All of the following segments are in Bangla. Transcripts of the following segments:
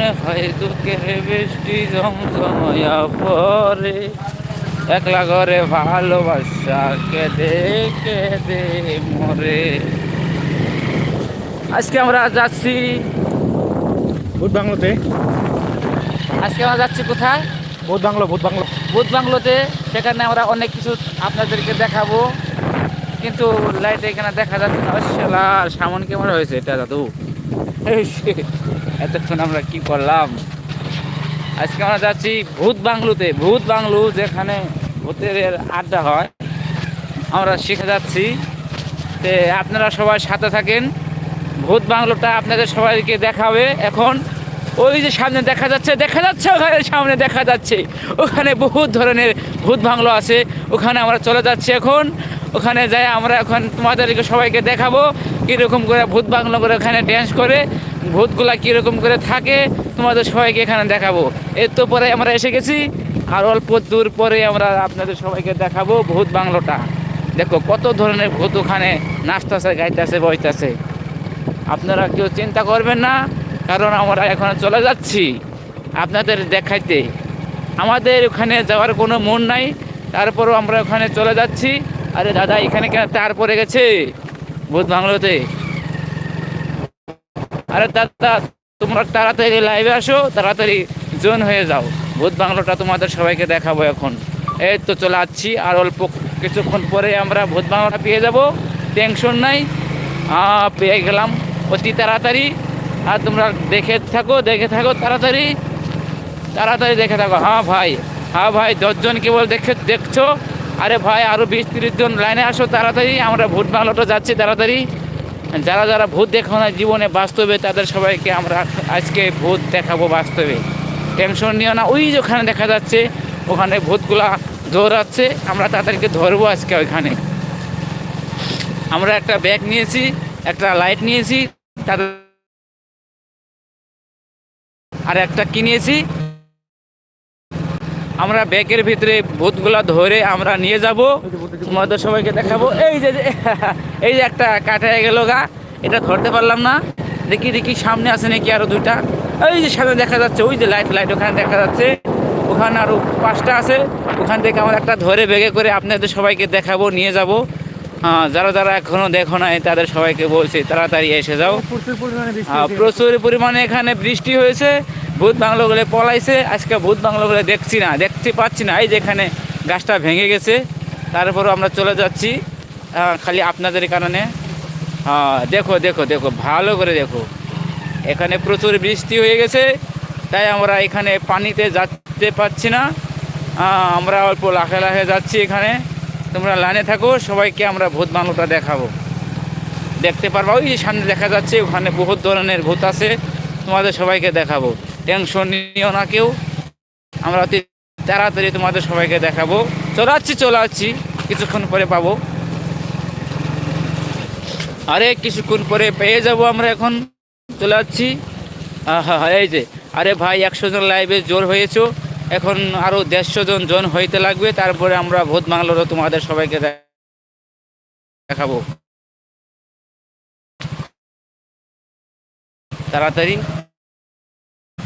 মনে হয় দুঃখের বৃষ্টি জমজমায়া পরে একলা ঘরে ভালোবাসা কেঁদে কেঁদে মরে। আজকে আমরা যাচ্ছি ভূত বাংলোতে। আজকে আমরা যাচ্ছি কোথায়? ভূত বাংলো ভূত বাংলো। ভূত বাংলোতে। সেখানে আমরা অনেক কিছু আপনাদেরকে দেখাবো। কিন্তু লাইট এখানে দেখা যাচ্ছে না। সামন কেমন হয়েছে? এটা দাদু? এতক্ষণ আমরা কি করলাম? আজকে আমরা যাচ্ছি ভূত বাংলোতে। ভূত বাংলু যেখানে ভূতের আড্ডা হয়, আমরা শিখে যাচ্ছি। তে আপনারা সবাই সাথে থাকেন। ভূত বাংলোটা আপনাদের সবাইকে দেখাবে এখন। ওই যে সামনে দেখা যাচ্ছে দেখা যাচ্ছে, ওখানে সামনে দেখা যাচ্ছে। ওখানে বহুত ধরনের ভূত বাংলো আছে। ওখানে আমরা চলে যাচ্ছি এখন। ওখানে যাই আমরা এখন তোমাদেরকে সবাইকে দেখাবো কীরকম করে ভূত বাংলো করে ওখানে ড্যান্স করে, ভূতগুলা কীরকম করে থাকে, তোমাদের সবাইকে এখানে দেখাবো। এর তো পরে আমরা এসে গেছি, আর অল্প দূর পরে আমরা আপনাদের সবাইকে দেখাবো ভূত বাংলোটা। দেখো কত ধরনের ভূত ওখানে নাচতেছে, গাইতেছে, বইতেছে। আপনারা কেউ চিন্তা করবেন না, কারণ আমরা এখন চলে যাচ্ছি আপনাদের দেখাইতে। আমাদের ওখানে যাওয়ার কোনো মন নাই, তারপরও আমরা ওখানে চলে যাচ্ছি। আরে দাদা, এখানে কেন তার পরে গেছে? ভূত বাংলোতে। আরে দাদা, তোমরা তাড়াতাড়ি লাইভে আসো, তাড়াতাড়ি জয়েন হয়ে যাও। ভূত বাংলোটা তোমাদের সবাইকে দেখাবো এখন। এই তো চলে আসছি, আর অল্প কিছুক্ষণ পরে আমরা ভূত বাংলাটা পেয়ে যাব। টেনশন নাই। পেয়ে গেলাম। অতি তাড়াতাড়ি। আর তোমরা দেখে থাকো দেখে থাকো তাড়াতাড়ি। তাড়াতাড়ি দেখে থাকো। হ্যাঁ ভাই হ্যাঁ ভাই, দশজন কেবল দেখে, দেখছ? আরে ভাই আরও বিশ তিরিশ জন লাইনে আসো, তাড়াতাড়ি। আমরা ভূত বাংলোটা যাচ্ছি, তাড়াতাড়ি। যারা যারা ভূত দেখো না, জীবনে বাস্তবে তাদের সবাইকে আমরা আজকে ভূত দেখাবো বাস্তবে। টেনশন নিও না, ওই যে ওখানে দেখা যাচ্ছে, ওখানে ভূতগুলা দৌড়াচ্ছে, আমরা তাদেরকে ধরবো আজকে ওইখানে। আমরা একটা ব্যাগ নিয়েছি, একটা লাইট নিয়েছি, তাদের আর একটা কিনেছি আমরা ব্যাগের ভিতরে ভূতগুলা ধরে আমরা নিয়ে যাব। তোমাদের সবাইকে দেখাবো। এই যে এই যে একটা কাটায় গেল গা। এটা ধরতে পারলাম না। দেখি দেখি সামনে আছে নাকি আরও দুইটা। এই যে সামনে দেখা যাচ্ছে ওই যে লাইট লাইট ওখানে দেখা যাচ্ছে। ওখানে আরও পাঁচটা আছে। ওখান থেকে আমরা একটা ধরে বেগে করে আপনাদের সবাইকে দেখাবো নিয়ে যাব। হ্যাঁ যারা যারা এখনও দেখো নাই তাদের সবাইকে বলছি তাড়াতাড়ি এসে যাও। প্রচুর পরিমাণে। প্রচুর পরিমাণে এখানে বৃষ্টি হয়েছে। ভূত বাংলোগুলো পলাইছে আজকে ভূত বাংলোগুলো দেখছি না দেখতে পাচ্ছি না। এই যে এখানে গাছটা ভেঙে গেছে তারপরও আমরা চলে যাচ্ছি। খালি আপনাদের কারণে। আহ, দেখো দেখো দেখো ভালো করে দেখো। এখানে প্রচুর বৃষ্টি হয়ে গেছে তাই আমরা এখানে পানিতে যেতে পারছি না। আমরা অল্প লাখে লাখে যাচ্ছি এখানে। তোমরা লাইনে থাকো সবাইকে আমরা ভূত বাংলোটা দেখাবো। দেখতে পারবা ওই সামনে দেখা যাচ্ছে ওখানে বহুত ধরনের ভূত আছে তোমাদের সবাইকে দেখাবো। টেনশন নিও না কেউ। আমরা অতি তাড়াতাড়ি তোমাদের সবাইকে দেখাবো। চলে আসছি চলে আসছি কিছুক্ষণ পরে পাবো। আরে, কিছুক্ষণ পরে পেয়ে যাব আমরা এখন। চলে যাচ্ছি এই যে। আরে ভাই, একশো জন লাইভে জোর হয়েছো। এখন আরও দেড়শো জন জন হইতে লাগবে। তারপরে আমরা ভূত বাংলোরও তোমাদের সবাইকে দেখাবো। তাড়াতাড়ি।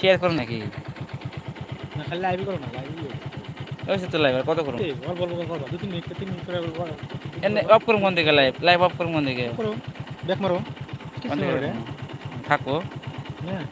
শেয়ার করো নাকি? না, খালি লাইভই করো না, লাইভই ওই তো লাইভ কত করো? অল্প অল্প করবা, দু তিন মিনিট, তিন মিনিট করে। এনে অফ করুন কোন দিকে লাইভ লাইভ অফ করুন কোন দিকে? করো, back মারো। থাকো। হ্যাঁ।